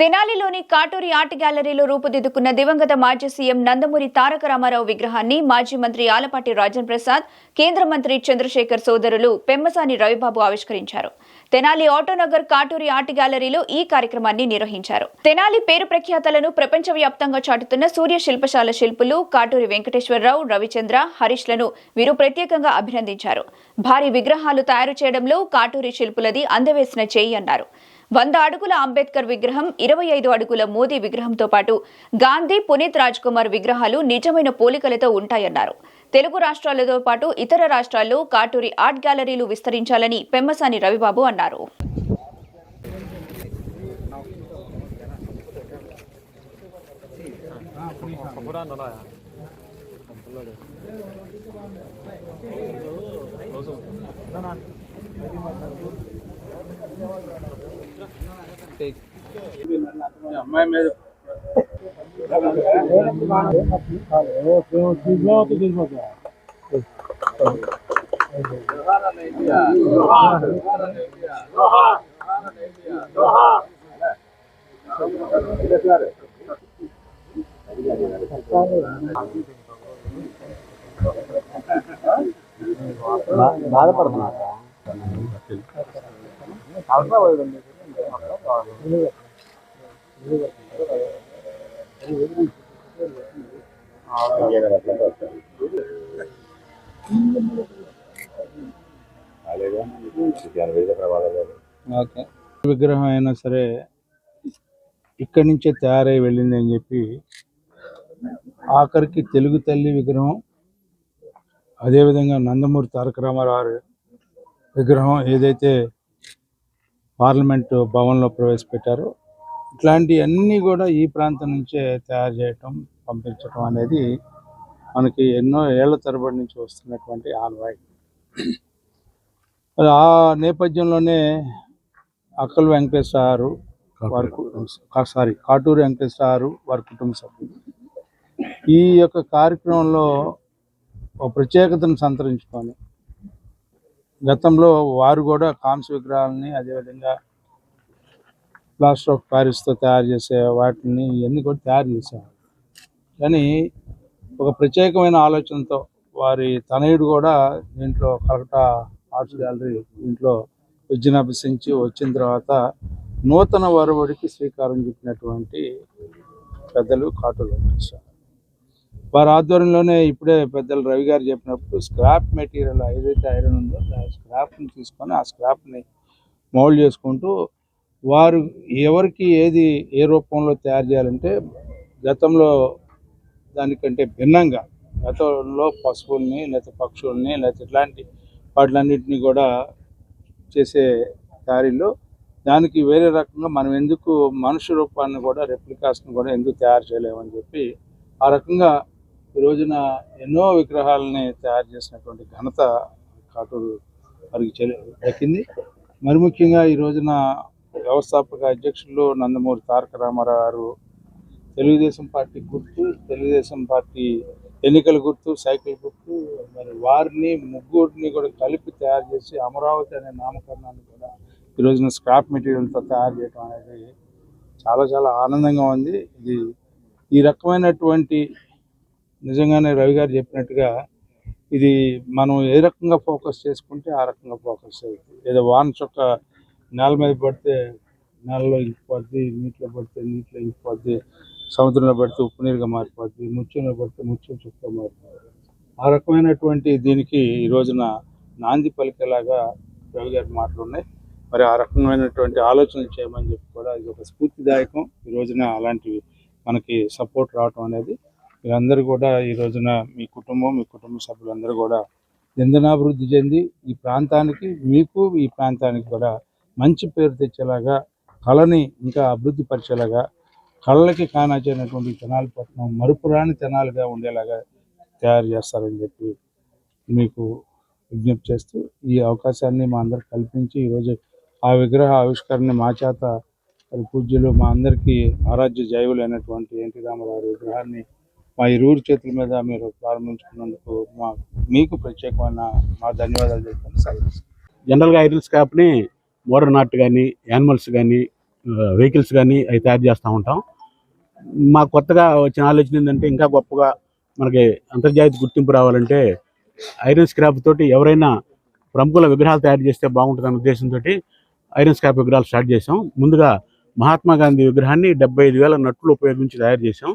తెనాలిలోని Katuri art గ్యాలరీలో రూపుదిద్దుకున్న దివంగత మాజీ సీఎం నందమూరి తారక రామారావు విగ్రహాన్ని మాజీ మంత్రి ఆలపాటి రాజన్ ప్రసాద్ కేంద్ర మంత్రి చంద్రశేఖర్ సోదరులు పెమ్మసాని రవిబాబు ఆవిష్కరించారు. తెనాలి ఆటోనగర్ కాటూరి ఆర్ట్ గ్యాలరీలో ఈ కార్యక్రమాన్ని నిర్వహించారు. తెనాలి పేరు ప్రఖ్యాతలను ప్రపంచవ్యాప్తంగా చాటుతున్న సూర్య శిల్పశాల శిల్పులు కాటూరి వెంకటేశ్వరరావు రవిచంద్ర హరీష్లను వీరు ప్రత్యేకంగా అభినందించారు. భారీ విగ్రహాలు తయారు చేయడంలో కాటూరి శిల్పులది అందవేసిన చేయి అన్నారు. వంద అడుగుల అంబేద్కర్ విగ్రహం ఇరవై ఐదు అడుగుల మోదీ విగ్రహంతో పాటు గాంధీ పునీత్ రాజ్ కుమార్ విగ్రహాలు నిజమైన పోలికలతో ఉంటాయన్నారు. తెలుగు రాష్ట్రాలతో పాటు ఇతర రాష్ట్రాల్లో కాటూరి ఆర్ట్ గ్యాలరీలు విస్తరించాలని పెమ్మసాని రవిబాబు అన్నారు. అమ్మాయి మీద బాధపడుతున్నారా ఓకే విగ్రహం అయినా సరే ఇక్కడి నుంచే తయారై వెళ్ళింది అని చెప్పి ఆఖరికి తెలుగు తల్లి విగ్రహం అదేవిధంగా నందమూరి తారక రామారావు విగ్రహం ఏదైతే పార్లమెంటు భవన్లో ప్రవేశపెట్టారు. ఇట్లాంటివన్నీ కూడా ఈ ప్రాంతం నుంచే తయారు చేయటం పంపించటం అనేది మనకి ఎన్నో ఏళ్ళ తరబడి నుంచి వస్తున్నటువంటి ఆనవాయి ఆ నేపథ్యంలోనే అక్కలు వెంకటేశ్వర వారి సారీ కాటూరు వెంకటేశ్వర గారు వారి కుటుంబ సభ్యులు. ఈ యొక్క కార్యక్రమంలో ఒక ప్రత్యేకతను సంతరించుకొని గతంలో వారు కూడా కాంస్య విగ్రహాలని అదేవిధంగా ప్లాస్టర్ ఆఫ్ ప్యారిస్తో తయారు చేసే వాటిని ఇవన్నీ కూడా తయారు చేసేవారు. కానీ ఒక ప్రత్యేకమైన ఆలోచనతో వారి తనయుడు కూడా దీంట్లో కలకటా ఆర్ట్స్ గ్యాలరీ దీంట్లో విద్యను వచ్చిన తర్వాత నూతన వరవడికి శ్రీకారం చెప్పినటువంటి పెద్దలు కాటూరు వెంకటేశ్వర వారి ఆధ్వర్యంలోనే ఇప్పుడే పెద్దలు రవి గారు చెప్పినప్పుడు స్క్రాప్ మెటీరియల్ ఏదైతే ఐరన్ ఉందో ఆ స్క్రాప్ని తీసుకొని ఆ స్క్రాప్ని మౌల్డ్ చేసుకుంటూ వారు ఎవరికి ఏది ఏ రూపంలో తయారు చేయాలంటే గతంలో దానికంటే భిన్నంగా గతంలో పశువుల్ని లేకపోతే పక్షుల్ని లేకపోతే ఇట్లాంటి వాటిలన్నింటినీ కూడా చేసే దారిలో దానికి వేరే రకంగా మనం ఎందుకు మనుషు రూపాన్ని కూడా రెప్లికాస్ని కూడా ఎందుకు తయారు చేయలేమని చెప్పి ఆ రకంగా ఈ రోజున ఎన్నో విగ్రహాలని తయారు చేసినటువంటి ఘనత కాటూరు వారికి దక్కింది. మరి ముఖ్యంగా ఈ రోజున వ్యవస్థాపక అధ్యక్షులు నందమూరి తారక రామారావు గారు తెలుగుదేశం పార్టీ గుర్తు తెలుగుదేశం పార్టీ ఎన్నికల గుర్తు సైకిల్ గుర్తు మరి వారిని ముగ్గురిని కూడా కలిపి తయారు చేసి అమరావతి అనే నామకరణాన్ని కూడా ఈ రోజున స్క్రాప్ మెటీరియల్తో తయారు చేయడం అనేది చాలా చాలా ఆనందంగా ఉంది. ఇది ఈ రకమైనటువంటి నిజంగానే రవి గారు చెప్పినట్టుగా ఇది మనం ఏ రకంగా ఫోకస్ చేసుకుంటే ఆ రకంగా ఫోకస్ అవుతుంది. ఏదో వాన చొక్క నేల మీద పడితే నేలలో ఇంకిపోద్ది నీటిలో పడితే నీటిలో ఇంకిపోద్ది సముద్రంలో పడితే ఉప్పు నీరుగా మారిపోద్ది ముత్యంలో పడితే ముత్యం చుక్క మారిపోద్ది. ఆ రకమైనటువంటి దీనికి ఈ రోజున నాంది పలికేలాగా రవి గారి మాటలు ఉన్నాయి. మరి ఆ రకమైనటువంటి ఆలోచనలు చేయమని చెప్పి కూడా ఇది ఒక స్ఫూర్తిదాయకం. ఈ రోజున అలాంటివి మనకి సపోర్ట్ రావటం అనేది మీరందరూ కూడా ఈ రోజున మీ కుటుంబం మీ కుటుంబ సభ్యులందరూ కూడా దిందనాభివృద్ధి చెంది ఈ ప్రాంతానికి మీకు ఈ ప్రాంతానికి కూడా మంచి పేరు తెచ్చేలాగా కళని ఇంకా అభివృద్ధి పరిచేలాగా కళ్ళకి కానాచేనటువంటి తెనాలి పట్టణం మరుపురాని తెనాలుగా ఉండేలాగా తయారు చేస్తారని చెప్పి మీకు విజ్ఞప్తి చేస్తూ ఈ అవకాశాన్ని మా అందరికి కల్పించి ఈరోజు ఆ విగ్రహ ఆవిష్కరణ మా చేత పూజ్యులు మా అందరికీ ఆరాధ్య జైవులైనటువంటి ఎన్టీ రామారావు విగ్రహాన్ని మా ఇరువురు చేతుల మీద మీరు ప్రారంభించుకున్నందుకు మా మీకు ప్రత్యేకమైన మా ధన్యవాదాలు చెప్తాను సెలవు జనరల్గా ఐరన్ స్క్రాప్ని మోడర్న్ ఆర్ట్ కానీ యానిమల్స్ కానీ వెహికల్స్ కానీ అవి తయారు చేస్తూ ఉంటాం. మా కొత్తగా వచ్చిన ఆలోచన ఏంటంటే ఇంకా గొప్పగా మనకి అంతర్జాతీయ గుర్తింపు రావాలంటే ఐరన్ స్క్రాప్ తోటి ఎవరైనా ప్రముఖుల విగ్రహాలు తయారు చేస్తే బాగుంటుందన్న ఉద్దేశంతో ఐరన్ స్క్రాప్ విగ్రహాలు స్టార్ట్ చేసాం ముందుగా మహాత్మా గాంధీ విగ్రహాన్ని డెబ్బై ఐదు వేల నట్లు ఉపయోగించి తయారు చేశాం.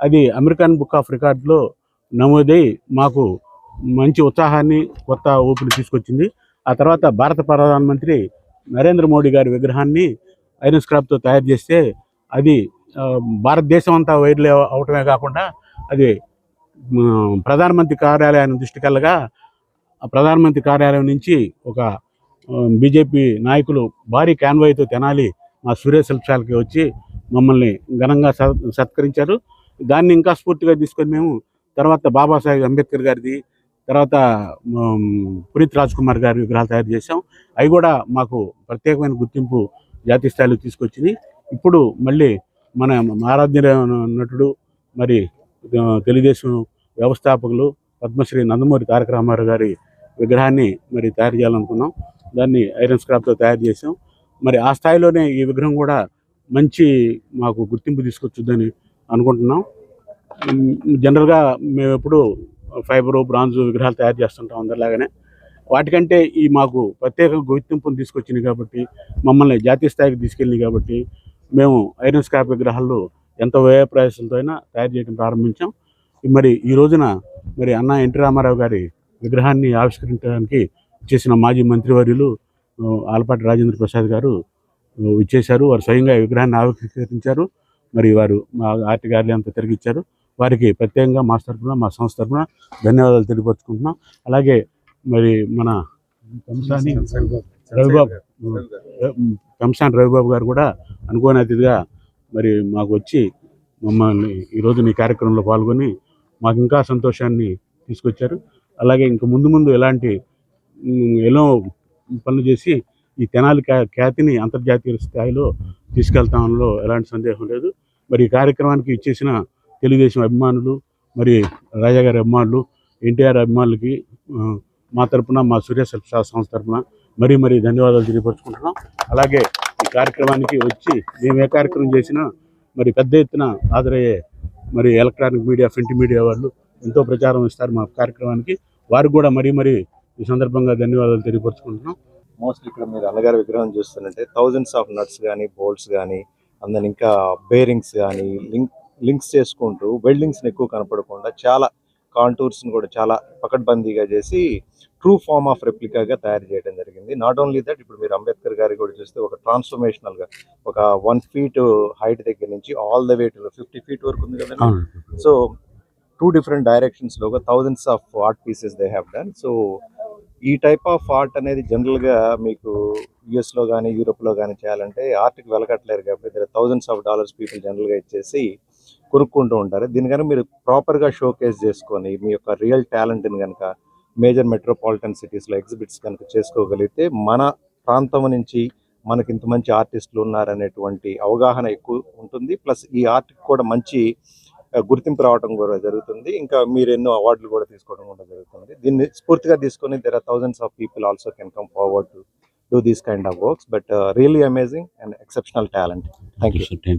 అది అమెరికన్ బుక్ ఆఫ్ రికార్డులో నమోదై మాకు మంచి ఉత్సాహాన్ని కొత్త ఊపిరి తీసుకొచ్చింది. ఆ తర్వాత భారత ప్రధానమంత్రి నరేంద్ర మోడీ గారి విగ్రహాన్ని ఐరన్ స్క్రాప్తో తయారు చేస్తే అది భారతదేశం అంతా వైర్లు అవటమే కాకుండా అది ప్రధానమంత్రి కార్యాలయాన్ని దృష్టికల్లగా ప్రధానమంత్రి కార్యాలయం నుంచి ఒక బీజేపీ నాయకులు భారీ కాన్వాయ్తో తెనాలి మా సూర్య శిల్పశాలకి వచ్చి మమ్మల్ని ఘనంగా సత్ సత్కరించారు. దాన్ని ఇంకా స్ఫూర్తిగా తీసుకొని మేము తర్వాత బాబాసాహెబ్ అంబేద్కర్ గారిది తర్వాత పునీత్ రాజ్ కుమార్ గారి విగ్రహాలు తయారు చేసాం అవి కూడా మాకు ప్రత్యేకమైన గుర్తింపు జాతీయ స్థాయిలో తీసుకొచ్చింది ఇప్పుడు మళ్ళీ మన ఆరాధ్య నటుడు మరి తెలుగుదేశం వ్యవస్థాపకులు పద్మశ్రీ నందమూరి తారక రామారావు గారి విగ్రహాన్ని మరి తయారు చేయాలనుకున్నాం. దాన్ని ఐరన్ స్క్రాప్తో తయారు చేసాం మరి ఆ స్థాయిలోనే ఈ విగ్రహం కూడా మంచి మాకు గుర్తింపు తీసుకొచ్చుద్దని అనుకుంటున్నాం. జనరల్గా మేము ఎప్పుడు ఫైబరు బ్రాంజు విగ్రహాలు తయారు చేస్తుంటాం అందరిలాగానే. వాటికంటే ఈ మాకు ప్రత్యేక గుర్తింపును తీసుకొచ్చింది కాబట్టి మమ్మల్ని జాతీయ స్థాయికి తీసుకెళ్ళింది కాబట్టి మేము ఐరన్ స్క్రాప్ విగ్రహాలు ఎంత వ్యయ ప్రయాసంతో అయినా తయారు చేయడం ప్రారంభించాం. మరి ఈ రోజున మరి అన్న ఎన్టీ రామారావు గారి విగ్రహాన్ని ఆవిష్కరించడానికి చేసిన మాజీ మంత్రివర్యులు ఆలపాటి రాజేంద్ర ప్రసాద్ గారు ఇచ్చేశారు వారు స్వయంగా విగ్రహాన్ని ఆవిష్కరించారు. మరి వారు మా ఆర్టి గారి అంతా తిరిగిచ్చారు. వారికి ప్రత్యేకంగా మా తరఫున మా సంస్థ తరఫున ధన్యవాదాలు తెలియపరుచుకుంటున్నాం. అలాగే మరి మన కంసాని రవిబాబు కంసాని రవిబాబు గారు కూడా అనుకోని అతిథిగా మరి మాకు వచ్చి మమ్మల్ని ఈరోజు మీ కార్యక్రమంలో పాల్గొని మాకు ఇంకా సంతోషాన్ని తీసుకొచ్చారు. అలాగే ఇంక ముందు ముందు ఎలాంటి ఎన్నో పనులు చేసి ఈ తెనాలి ఖ్యాతిని అంతర్జాతీయ స్థాయిలో తీసుకెళ్తాంలో ఎలాంటి సందేహం లేదు. మరి ఈ కార్యక్రమానికి ఇచ్చేసిన తెలుగుదేశం అభిమానులు మరి రాజా గారి అభిమానులు ఎన్టీఆర్ అభిమానులకి మా తరపున మా సూర్య శిల్ప సంస్థ తరపున మరీ మరీ ధన్యవాదాలు తెలియపరుచుకుంటున్నాం. అలాగే ఈ కార్యక్రమానికి వచ్చి మేము ఏ కార్యక్రమం చేసినా మరి పెద్ద ఎత్తున హాజరయ్యే మరి ఎలక్ట్రానిక్ మీడియా ప్రింట్ మీడియా వాళ్ళు ఎంతో ప్రచారం ఇస్తారు మా కార్యక్రమానికి. వారు కూడా మరీ మరీ ఈ సందర్భంగా ధన్యవాదాలు తెలియపరుచుకుంటున్నాం. మోస్ట్లీ ఇక్కడ మీరు అన్నగారి విగ్రహం చూస్తుంటే థౌజండ్స్ ఆఫ్ నట్స్ కానీ బోల్ట్స్ కానీ అందరి ఇంకా బేరింగ్స్ కానీ లింక్ లింక్స్ చేసుకుంటూ వెల్డింగ్స్ ఎక్కువ కనపడకుండా చాలా కాంటూర్స్ కూడా చాలా పకడ్బందీగా చేసి ట్రూ ఫార్మ్ ఆఫ్ రెప్లికాగా తయారు చేయడం జరిగింది. నాట్ ఓన్లీ దట్ ఇప్పుడు మీరు అంబేద్కర్ గారి కూడా చూస్తే ఒక ట్రాన్స్ఫర్మేషనల్గా ఒక వన్ ఫీట్ హైట్ దగ్గర నుంచి all the way to fifty feet వరకు ఉంది కదండి so two different డైరెక్షన్స్లో thousands of art pieces they have done so ఈ టైప్ ఆఫ్ ఆర్ట్ అనేది జనరల్గా మీకు యుఎస్లో కానీ యూరోప్లో కానీ చేయాలంటే ఆర్ట్కి కి కాబట్టి కాబట్టి థౌజండ్స్ ఆఫ్ డాలర్స్ పీపుల్ జనరల్గా ఇచ్చేసి కొనుక్కుంటూ ఉంటారు. దీని కనుక మీరు ప్రాపర్గా షోకేస్ చేసుకొని మీ యొక్క రియల్ టాలెంట్ని కనుక మేజర్ మెట్రోపాలిటన్ సిటీస్లో ఎగ్జిబిట్స్ కనుక చేసుకోగలిగితే మన ప్రాంతం నుంచి మనకి ఇంత మంచి ఆర్టిస్టులు ఉన్నారనేటువంటి అవగాహన ఎక్కువ ఉంటుంది. ప్లస్ ఈ ఆర్ట్కి కూడా మంచి గుర్తింపు రావడం కూడా జరుగుతుంది. ఇంకా మీరు ఎన్నో అవార్డులు కూడా తీసుకోవడం కూడా జరుగుతుంది. దీన్ని స్ఫూర్తిగా తీసుకొని there are thousands of people also can come forward to do these kind of works but really amazing and exceptional talent thank you.